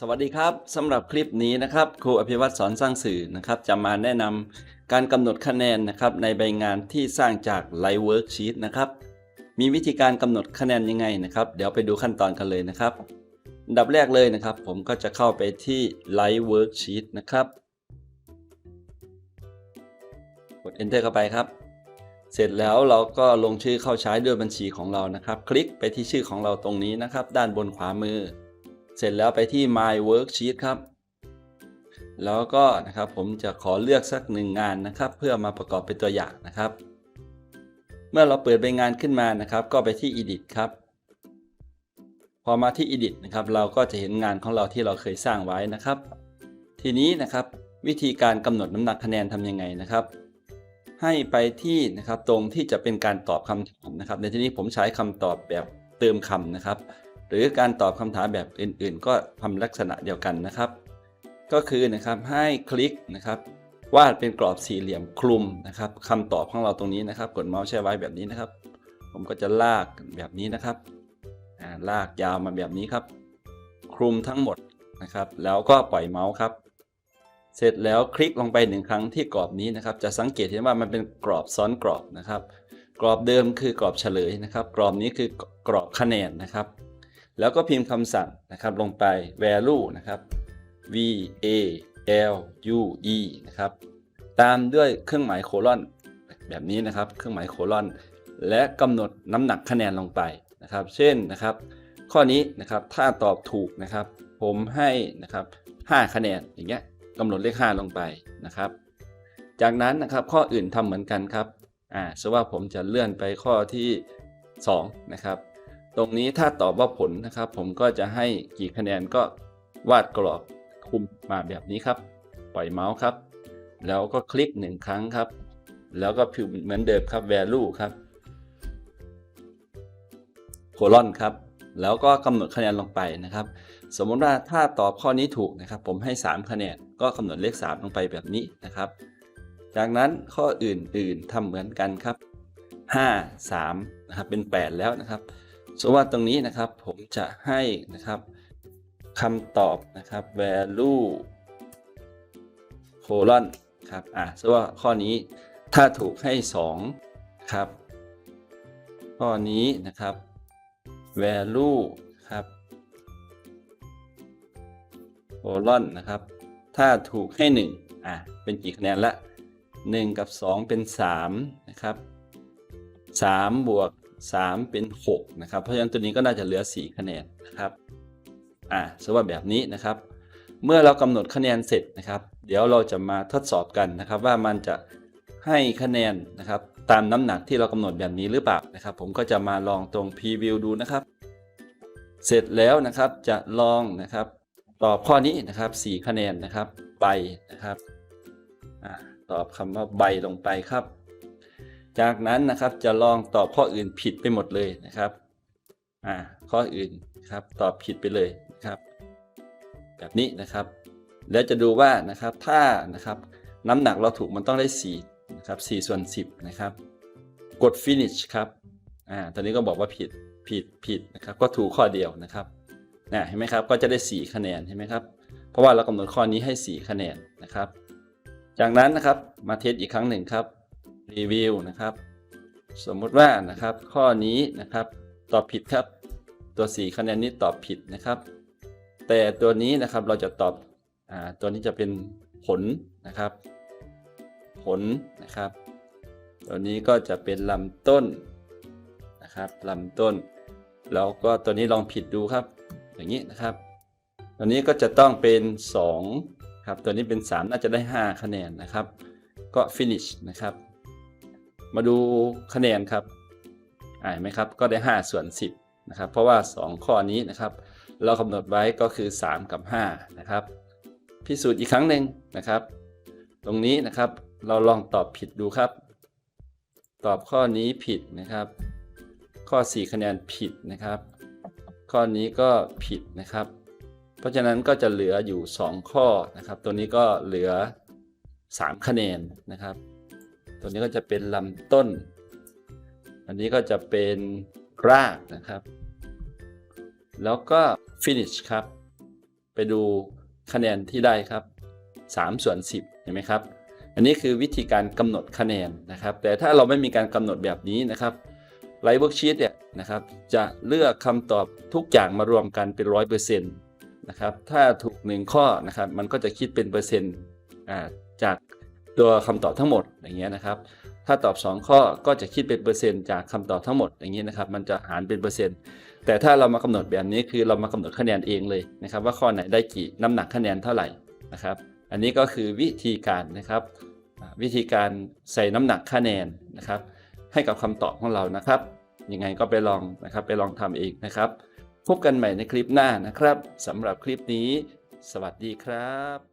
สวัสดีครับสำหรับคลิปนี้นะครับครูอภิวัตสอนสร้างสื่อนะครับจะมาแนะนำการกำหนดคะแนนนะครับในใบงานที่สร้างจาก Live Worksheet นะครับมีวิธีการกำหนดคะแนนยังไงนะครับ เดี๋ยวไปดูขั้นตอนกันเลยนะครับอันดับแรกเลยนะครับ ผมก็จะเข้าไปที่ Live Worksheet นะครับกด Enter เข้าไปครับ เสร็จแล้วเราก็ลงชื่อเข้าใช้ด้วยบัญชีของเรานะครับ คลิกไปที่ชื่อของเราตรงนี้นะครับ ด้านบนขวามือ เสร็จแล้วไปที่ My Worksheet ครับ แล้วก็นะครับผมจะขอเลือกสักหนึ่งงานนะครับ เพื่อมาประกอบเป็นตัวอย่างนะครับ เมื่อเราเปิดใบงานขึ้นมานะครับ ก็ไปที่ Edit ครับ พอมาที่ Edit นะครับ เราก็จะเห็นงานของเราที่เราเคยสร้างไว้นะครับ ทีนี้นะครับวิธีการกำหนดน้ำหนักคะแนนทำยังไงนะครับ ให้ไปที่นะครับตรงที่จะเป็นการตอบคำถามนะครับ ในที่นี้ผมใช้คำตอบแบบเติมคำนะครับ หรือการตอบคำถามแบบอื่นๆ ก็ทำลักษณะเดียวกันนะครับ ก็คือนะครับให้คลิกนะครับวาดเป็นกรอบสี่เหลี่ยมคลุมนะครับคำตอบของเราตรงนี้นะครับ กดเมาส์ใช้ไว้แบบนี้นะครับ ผมก็จะลากแบบนี้นะครับลากยาวมาแบบนี้ครับ คลุมทั้งหมดนะครับ แล้วก็ปล่อยเมาส์ครับ เสร็จแล้วคลิกลงไปหนึ่งครั้งที่กรอบนี้นะครับ จะสังเกตเห็นว่ามันเป็นกรอบซ้อนกรอบนะครับ กรอบเดิมคือกรอบเฉลยนะครับ กรอบนี้คือกรอบคะแนนนะครับ แล้วก็พิมพ์คำสั่งนะครับลงไป value นะครับ v a l u e นะครับ ตามด้วยเครื่องหมายโคลอนแบบนี้นะครับ เครื่องหมายโคลอน และกำหนดน้ำหนักคะแนนลงไปนะครับ เช่นนะครับ ข้อนี้นะครับถ้าตอบถูกนะครับ ผมให้นะครับ 5 คะแนนอย่างเงี้ยกำหนดเลข 5 ลงไปนะครับ จากนั้นนะครับข้ออื่นทำเหมือนกันครับอ่าสมมติว่าผมจะเลื่อนไปข้อที่ 2 นะครับ ตรงนี้ถ้าตอบว่าผลนะครับ ผมก็จะให้กี่คะแนนก็วาดกรอบคุมมาแบบนี้ครับ ปล่อยเมาส์ครับ แล้วก็คลิกหนึ่งครั้งครับ แล้วก็พิมพ์เหมือนเดิมครับ value ครับโคลอนครับ แล้วก็กำหนดคะแนนลงไปนะครับ สมมติว่าถ้าตอบข้อนี้ถูกนะครับ ผมให้ 3 คะแนนก็กำหนดเลข 3 ลงไปแบบนี้นะครับ จากนั้นข้ออื่นๆทำเหมือนกันครับ 5 3นะครับเป็น 8 แล้วนะครับ สมมติว่าตรงนี้นะครับผมจะให้นะครับคำตอบนะครับ value colon ครับอะสมมติว่าข้อนี้ถ้าถูกให้2ครับ ข้อนี้นะครับ value ครับ colon นะครับ ถ้าถูกให้1อะเป็นกี่คะแนนละ 1 กับ 2 เป็น 3 นะครับ3บวก 3 เป็น 6 นะครับ เพราะฉะนั้นตัวนี้ก็น่าจะเหลือ 4 คะแนนนะครับ อ่าสมมติว่าแบบนี้นะครับ เมื่อเรากำหนดคะแนนเสร็จนะครับ เดี๋ยวเราจะมาทดสอบกันนะครับ ว่ามันจะให้คะแนนนะครับ ตามน้ำหนักที่เรากำหนดแบบนี้หรือเปล่านะครับ ผมก็จะมาลองตรงพรีวิวดูนะครับ เสร็จแล้วนะครับจะลองนะครับ ตอบข้อนี้นะครับ 4 คะแนนนะครับใบนะครับอ่าตอบคำว่าใบลงไปครับ จากนั้นนะครับจะลองตอบข้ออื่นผิดไปหมดเลยนะครับอ่าข้ออื่นครับตอบผิดไปเลยนะครับแบบนี้นะครับ แล้วจะดูว่านะครับถ้านะครับน้ำหนักเราถูกมันต้องได้4นะครับ4ส่วน10นะครับกด finish ครับอ่าตอนนี้ก็บอกว่าผิดผิดผิดนะครับก็ถูกข้อเดียวนะครับนะเห็นไหมครับก็จะได้ 4 คะแนนเห็นไหมครับเพราะว่าเรากำหนดข้อนี้ให้ 4 คะแนนนะครับ จากนั้นนะครับมาเทสอีกครั้งหนึ่งครับ รีวิวนะครับ สมมุติว่านะครับข้อนี้นะครับตอบผิดครับ ตัว 4 คะแนนนี้ตอบผิดนะครับ แต่ตัวนี้นะครับเราจะตอบอ่าตัวนี้จะเป็นผลนะครับ ผลนะครับ ตัวนี้ก็จะเป็นลำต้นนะครับลำต้น แล้วก็ตัวนี้ลองผิดดูครับ อย่างนี้นะครับ ตัวนี้ก็จะต้องเป็น 2 ครับ ตัวนี้เป็น 3 น่าจะได้ 5 คะแนนนะครับ ก็ finish นะครับ มาดูคะแนนครับอ่านไหมครับ ก็ได้ 5 ส่วน 10 นะครับ เพราะว่า 2 ข้อนี้นะครับ เรากำหนดไว้ก็คือ 3 กับ 5 นะครับ พิสูจน์อีกครั้งหนึ่งนะครับ ตรงนี้นะครับเราลองตอบผิดดูครับ ตอบข้อนี้ผิดนะครับ ข้อ 4 คะแนนผิดนะครับ ข้อนี้ก็ผิดนะครับ เพราะฉะนั้นก็จะเหลืออยู่ 2 ข้อนะครับ ตัวนี้ก็เหลือ 3 คะแนนนะครับ ตัวนี้ก็จะเป็นลำต้น อันนี้ก็จะเป็นรากนะครับ แล้วก็ finish ครับ ไปดูคะแนนที่ได้ครับ3ส่วน10 เห็นไหมครับ อันนี้คือวิธีการกำหนดคะแนนนะครับ แต่ถ้าเราไม่มีการกำหนดแบบนี้นะครับไลฟ์เวิร์กชีตเนี่ยนะครับ จะเลือกคำตอบทุกอย่างมารวมกันเป็นร้อยเปอร์เซ็นต์นะครับ ถ้าถูกหนึ่งข้อนะครับ มันก็จะคิดเป็นเปอร์เซ็นต์จาก ตัวคำตอบทั้งหมดอย่างเงี้ยนะครับ ถ้าตอบ 2 ข้อก็จะคิดเป็นเปอร์เซ็นต์จากคำตอบทั้งหมดอย่างนี้ยนะครับ มันจะหารเป็นเปอร์เซ็นต์ แต่ถ้าเรามากำหนดแบบนี้คือเรามากำหนดคะแนนเองเลยนะครับ ว่าข้อไหนได้กี่น้ำหนักคะแนนเท่าไหร่นะครับ อันนี้ก็คือวิธีการนะครับ วิธีการใส่น้ำหนักคะแนนนะครับ ให้กับคำตอบของเรานะครับยังไงก็ไปลองนะครับ ไปลองทำเองนะครับ พบกันใหม่ในคลิปหน้านะครับสำหรับคลิปนี้ สวัสดีครับ